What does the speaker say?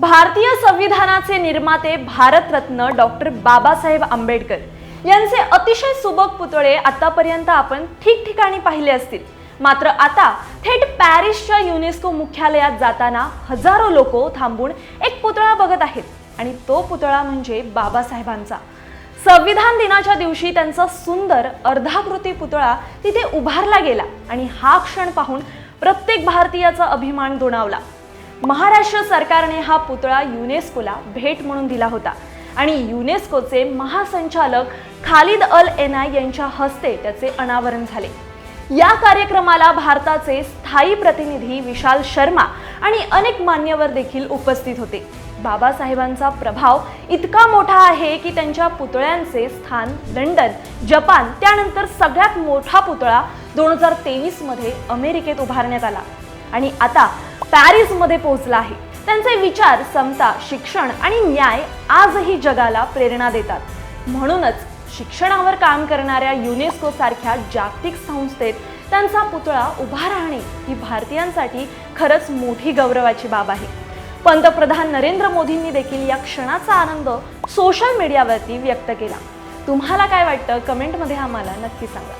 भारतीय संविधानाचे निर्माते भारतरत्न डॉक्टर बाबासाहेब आंबेडकर यांचे अतिशय सुबक पुतळे आतापर्यंत आपण ठिकठिकाणी पाहिले असतील. मात्र आता थेट पॅरिसच्या युनेस्को मुख्यालयात जाताना हजारो लोक थांबून एक पुतळा बघत आहेत आणि तो पुतळा म्हणजे बाबासाहेबांचा. संविधान दिनाच्या दिवशी त्यांचा सुंदर अर्धाकृती पुतळा तिथे उभारला गेला आणि हा क्षण पाहून प्रत्येक भारतीयाचा अभिमान दुणावला. महाराष्ट्र सरकारने हा पुतळा युनेस्कोला भेट म्हणून दिला होता. आणि युनेस्कोचे महासंचालक खालिद अल एनाय यांच्या हस्ते त्याचे अनावरण झाले. या कार्यक्रमाला भारताचे स्थायी प्रतिनिधी विशाल शर्मा आणि अनेक मान्यवर देखील उपस्थित होते. बाबासाहेबांचा प्रभाव इतका मोठा आहे की त्यांच्या पुतळ्यांचे स्थान लंडन जपान त्यानंतर सगळ्यात मोठा पुतळा दोन हजार तेवीसमध्ये अमेरिकेत उभारण्यात आला. आणि आता पॅरिसमध्ये पोहोचला आहे. त्यांचे विचार समता शिक्षण आणि न्याय आजही जगाला प्रेरणा देतात. म्हणूनच शिक्षणावर काम करणाऱ्या युनेस्को सारख्या जागतिक संस्थेत त्यांचा पुतळा उभा राहणे ही भारतीयांसाठी खरंच मोठी गौरवाची बाब आहे. पंतप्रधान नरेंद्र मोदींनी देखील या क्षणाचा आनंद सोशल मीडियावरती व्यक्त केला. तुम्हाला काय वाटतं? कमेंटमध्ये आम्हाला नक्की सांगा.